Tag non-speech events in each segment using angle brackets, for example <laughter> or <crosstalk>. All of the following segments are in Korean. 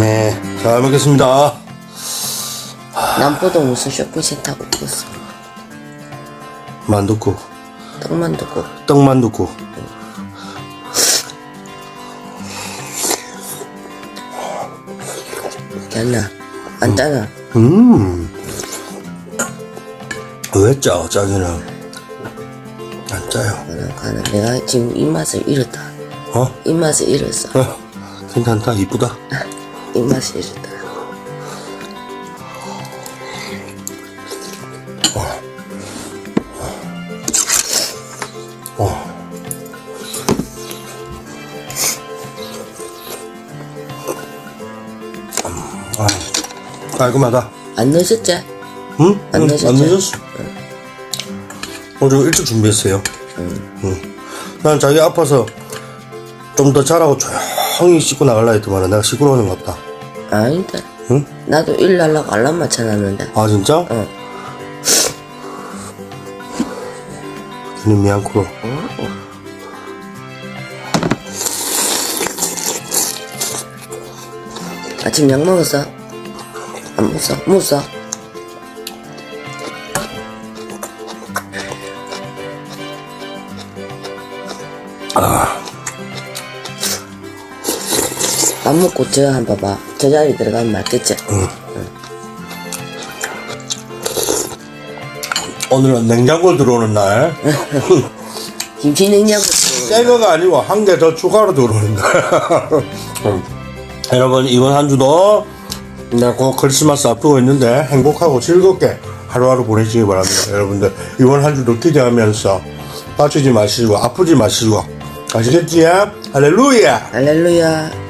네, 잘 먹겠습니다. 남포동 무슨 쇼핑센터 고 있어. 만두국, 떡만 두고. 떡만두국. 짠나? 안 짜나? 음. 왜 짜, 짜기는? 안 짜요. 가는. 내가 지금 입맛을 잃었다. 어? 입맛을 잃었어. 어, 괜찮다, 이쁘다. <laughs> 입맛을 잃었다. 아, 깔끔하다. 안 늦었지? 응? 안 응, 늦었지? 안 늦었어. 오늘 일찍 준비했어요. 응. 난 자기 아파서 좀더 자라고 조 용히 씻고 나갈라 했더만 내가 씻고 오는 것 같다. 아니다. 응? 나도 일 날라고 알람 맞춰놨는데. 아, 진짜? 응. 괜히 미안쿠로. 아침 약 먹었어? 안 먹었어? 먹었어? 밥 먹고 저 한 번 봐봐. 저 자리 들어가면 맞겠지? 오늘은 <laughs> 냉장고 들어오는 날. 김치 냉장고 새 거가 아니고 한 개 더 추가로 들어오는 날. <laughs> 음. 여러분, 이번 한 주도 내가 곧 크리스마스 앞두고 있는데 행복하고 즐겁게 하루하루 보내시기 바랍니다. 여러분들, 이번 한 주도 기대하면서 다치지 마시고, 아프지 마시고, 아시겠지? 할렐루야! 할렐루야.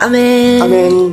아멘. 아멘.